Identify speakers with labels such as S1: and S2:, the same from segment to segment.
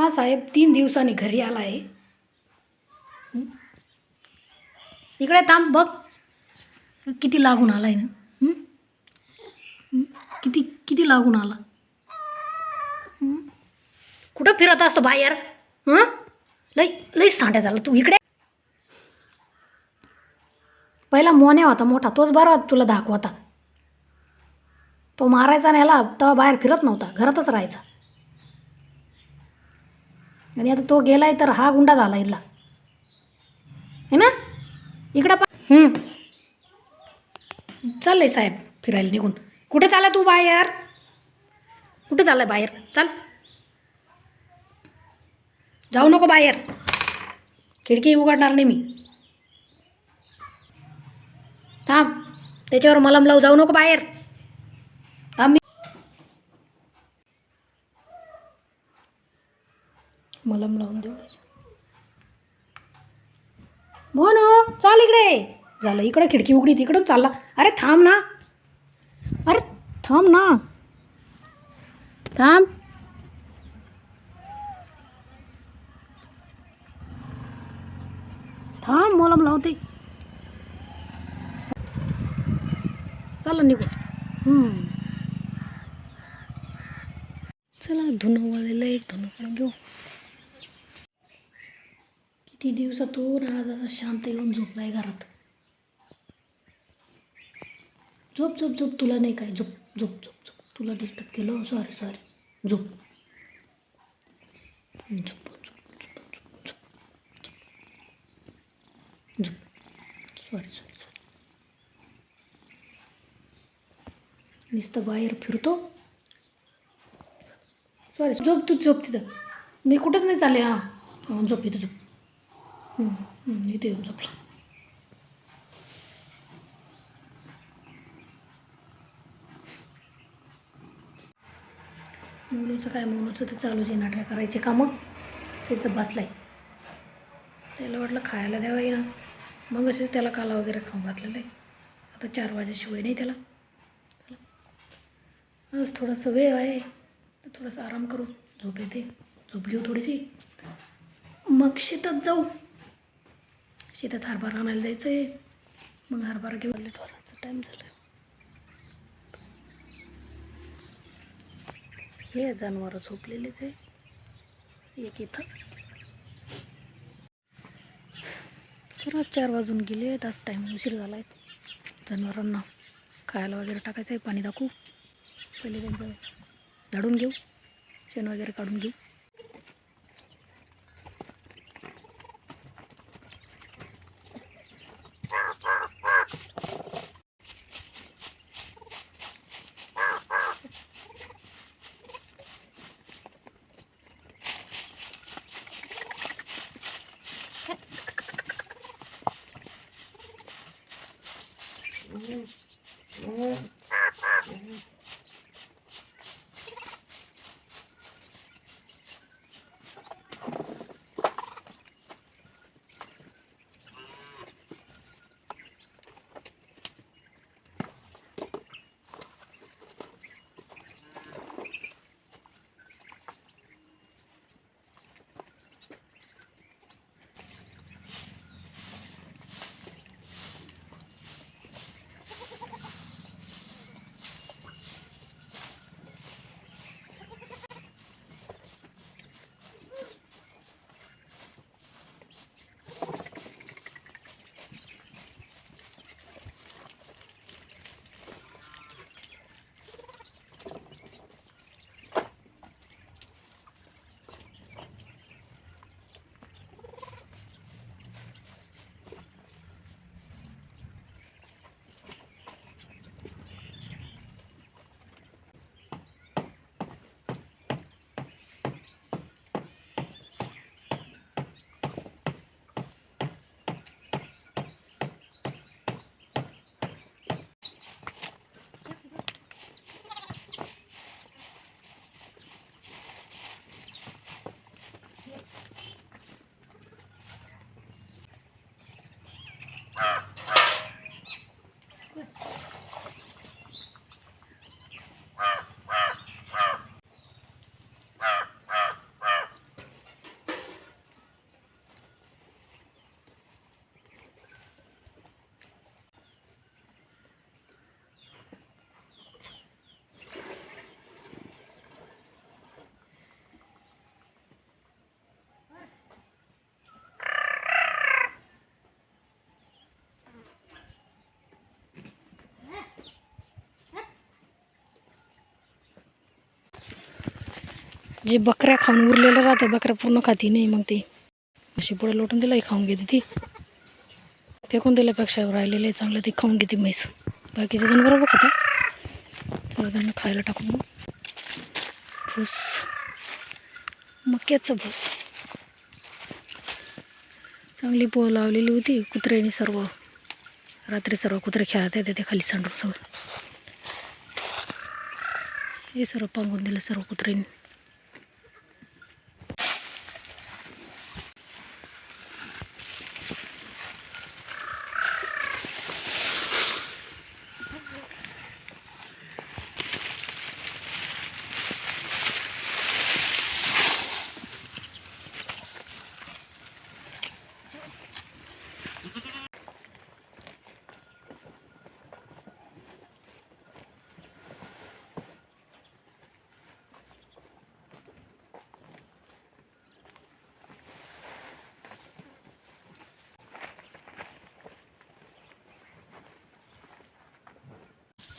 S1: हा साहेब तीन दिवसांनी घरी आला आहे. इकडे थांब बघ. किती लागून आलाय ना. किती किती लागून आला. कुठं फिरत असतो बाहेर? हां? लई लई सांड्या झाला तू इकडे. पहिला मोन्या होता मोठा तोच बरा तुला दाखवता. तो मारायचा नाही याला तेव्हा बाहेर फिरत नव्हता घरातच राहायचा. आणि आता तो गेलाय तर हा गुंडा झाला इथला. है ना? इकडं पा चाललं चाललंय साहेब फिरायला निघून. कुठे चालला तू बाहेर? कुठे चाललाय बाहेर? चाल. जाऊ नको बाहेर. खिडकी उघडणार नाही मी. थांब. त्याच्यावर मलम लावू. जाऊ नको बाहेर थांब मी मलम लावून देऊ मोनो चाल इकडे. झालं इकडे खिडकी उघडी तिकडून चालला. अरे थांब ना. अरे थांब ना. थांब. थांब मलम लावते. चला निघू. चला धुणं वाजलेलं एक धुणं काढून घेऊ. किती दिवसातून आज असा शांत येऊन झोपलाय घरात? झोप झोप झोप तुला नाही काय? झोप झोप झोप झोप. तुला डिस्टर्ब केलं? सॉरी सॉरी झोप. झोप झोप सॉरी सॉरी सॉरी नुसतं बाहेर फिरतो. सॉरी झोप तू झोप तिथं. मी कुठंच नाही चालले हां झोप इथं झोप. इथे येऊन झोपला मोनूचं काय मोनूचं ते चालू जे नाटक करायचे कामं. तिथं बसलाय. त्याला वाटलं खायला द्यावं ना मग असेच त्याला काला वगैरे खाऊन घातलेलं आहे आता चार वाजेशिवाय नाही त्याला. आज थोडासा वेळ आहे. तर थोडासा आराम करू झोप येते. झोप घेऊ थोडीशी. मग शेतात जाऊ. शेतात हरभरा आणायला जायचं आहे मग हरभरा घेऊन ढोरांचा टाईम झाला. हे जनावरं झोपलेलेच आहे. एक इथं. चला चार वाजून गेले तास टाईम उशीर झाला आहे जनावरांना खायला वगैरे टाकायचं आहे पाणी दाखवू. पहिले त्यांचं झाडून घेऊ. शेण वगैरे काढून घेऊ. जे बकऱ्या खाऊन उरलेलं राहतं. बकऱ्या पूर्ण खाती नाही मग ते. अशी पुढे लोटून दिलं खाऊन घेते ती. फेकून दिल्यापेक्षा आहे चांगलं ते खाऊन घेते म्हैस. बाकीचे जण बरोबर खाता थोडं त्यांना खायला टाकून मग. भूस. मक्याचं भूस. चांगली पोह लावलेली होती कुत्र्याने सर्व. रात्री सर्व कुत्रे खेळत येते ते खाली सांडून सगळं. हे सर्व पांगून दिलं सर्व कुत्र्यांनी.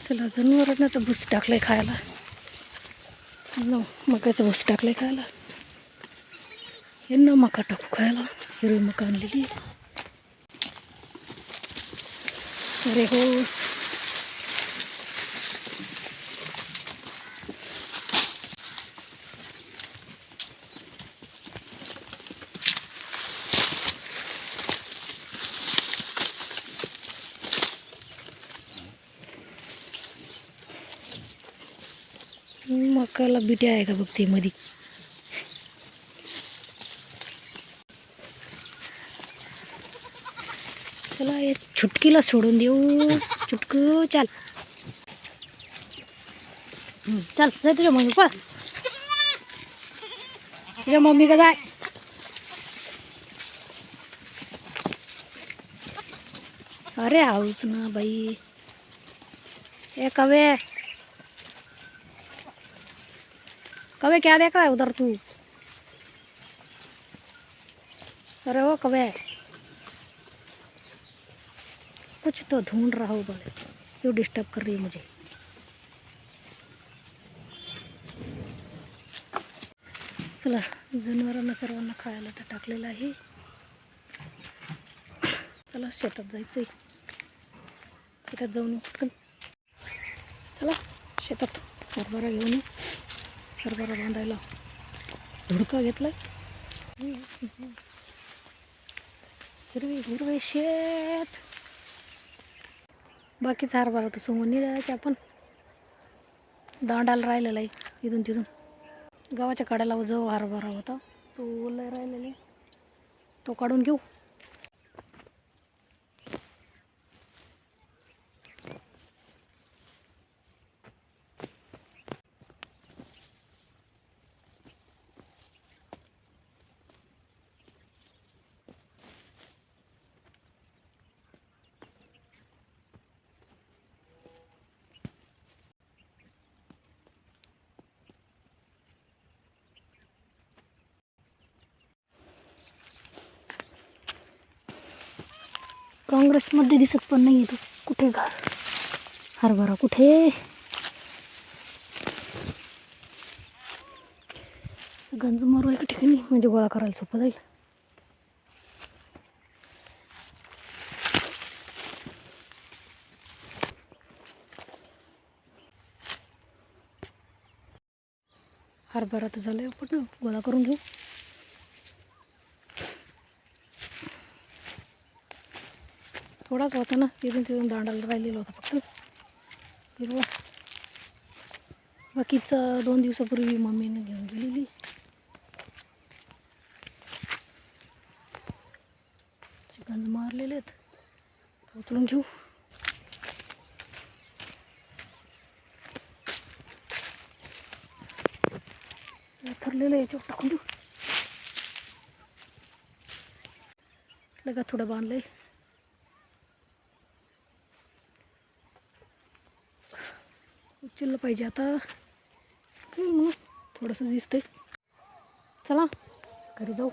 S1: चला जनावरांना तर भूस टाकलंय खायला. मकाचं भूस टाकलंय खायला. यांना मका टाकू खायला. हिरवी मका आणलेली. अरे हो. मकाला बिटी आहे का बघते मधी? चला या छुटकीला सोडून देऊ. चुटकू चाल. हम्म, चल जाय तुझ्या मम्मी पळ. तुझ्या मम्मी का जाय? अरे आऊच ना बाई. ए कवे कवे क्या देख रहा है उधर तू? अरे वो कवे। कुछ तो ढूंढ रहा हो बड़े क्यों डिस्टर्ब कर रही है मुझे? चला जनावरांना सर्वांना खायला तर टाकलेलं आहे. चला शेतात जायचंय. शेतात जाऊन पटकन चला शेतात हरभरा घेऊन हरभरा बांधायला धुडका घेतलाय. हिरवी हिरवे शेत. बाकीचा हरभरा तर समोर निघायचे आपण दांडाला राहिलेला आहे इथून तिथून. गावाच्या कड्याला जो हरभरा होता. तो ओला राहिलेला तो काढून घेऊ. काँग्रेसमध्ये दिसत पण नाही तो. कुठे घा हरभरा कुठे? गंज मारू एका ठिकाणी म्हणजे गोळा करायला सोपं जाईल. हरभरा तर झालं आपण गोळा करून घेऊ. थोडाच होता ना तिथून तिथून दांडाला राहिलेला होता फक्त. हिरवा. बाकीचं दोन दिवसापूर्वी मम्मीने घेऊन गेलेली. चिकन मारलेले आहेत. उचलून घेऊ. थरलेलं याच्यावर टाकून देऊ. लगा थोडं बांधलंय. चिल्ल पाहिजे आता. चल मग थोडंसं दिसतंय. चला घरी जाऊ.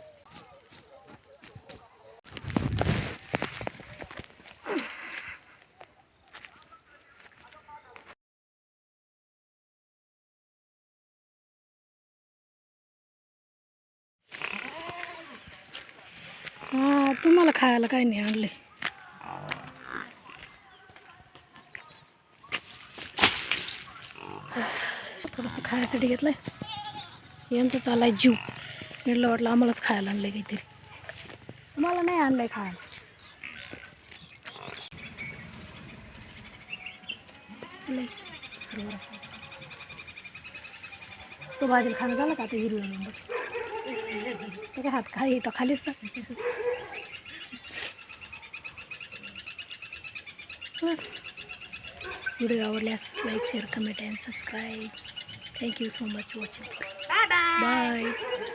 S1: तुम्हाला खायला काय नाही आणलं थोडंसं खायसाठी घेतलंय. चालला आहे जीव. यांना वाटलं आम्हालाच खायला आणलंय काहीतरी. तुम्हाला नाही आणलं आहे खायला. लय. तो भाजीला खाणं झाला का? आता हिरव्या नंबर काय हात खाली येतो खालीच ना. व्हिडिओ आवडल्यास like share comment and subscribe. Thank you so much for watching. Bye-bye. Bye.